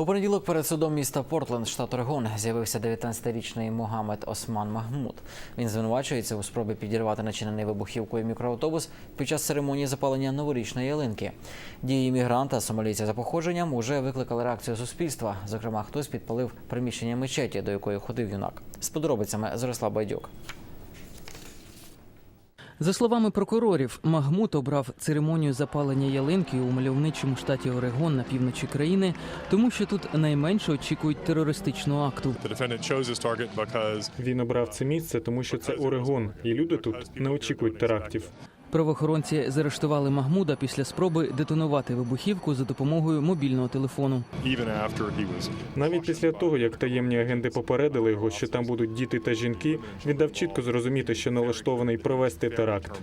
У понеділок перед судом міста Портленд, штат Орегон, з'явився 19-річний Могамед Осман Махмуд. Він звинувачується у спробі підірвати начинений вибухівкою мікроавтобус під час церемонії запалення новорічної ялинки. Дії іммігранта, сомалійця за походженням, уже викликали реакцію суспільства. Зокрема, хтось підпалив приміщення мечеті, до якої ходив юнак. З подробицями Зорислав Байдюк. За словами прокурорів, Магмут обрав церемонію запалення ялинки у мальовничому штаті Орегон на півночі країни, тому що тут найменше очікують терористичного акту. Він обрав це місце, тому що це Орегон, і люди тут не очікують терактів. Правоохоронці заарештували Магмуда після спроби детонувати вибухівку за допомогою мобільного телефону. Навіть після того, як таємні агенти попередили його, що там будуть діти та жінки, він дав чітко зрозуміти, що налаштований провести теракт.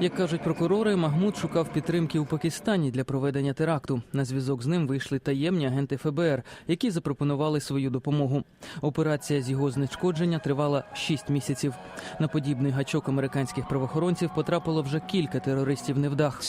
Як кажуть прокурори, Магмуд шукав підтримки у Пакистані для проведення теракту. На зв'язок з ним вийшли таємні агенти ФБР, які запропонували свою допомогу. Операція з його знешкодження тривала 6 місяців. На подібний гачок американських правоохоронців потрапило вже кілька терористів невдах.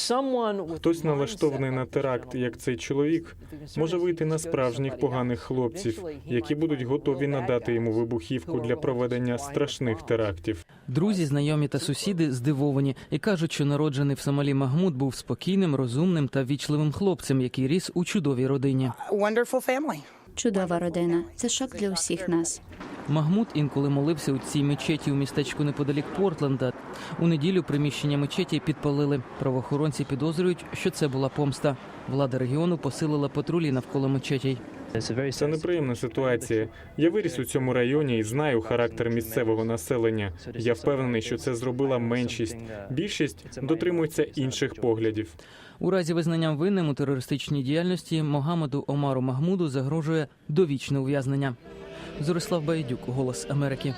Хтось налаштований на теракт, як цей чоловік, може вийти на справжніх поганих хлопців, які будуть готові надати йому вибухівку для проведення страшних терактів. Друзі, знайомі та сусіди здивовані і кажуть, що народжений в Сомалі Магмуд був спокійним, розумним та вічливим хлопцем, який ріс у чудовій родині. Чудова родина. Це шок для усіх нас. Магмуд інколи молився у цій мечеті у містечку неподалік Портленда. У неділю приміщення мечеті підпалили. Правоохоронці підозрюють, що це була помста. Влада регіону посилила патрулі навколо мечетей. Це неприємна ситуація. Я виріс у цьому районі і знаю характер місцевого населення. Я впевнений, що це зробила меншість. Більшість дотримується інших поглядів. У разі визнання винним у терористичній діяльності Могамеду Омару Магмуду загрожує довічне ув'язнення. Зорислав Байдюк, Голос Америки.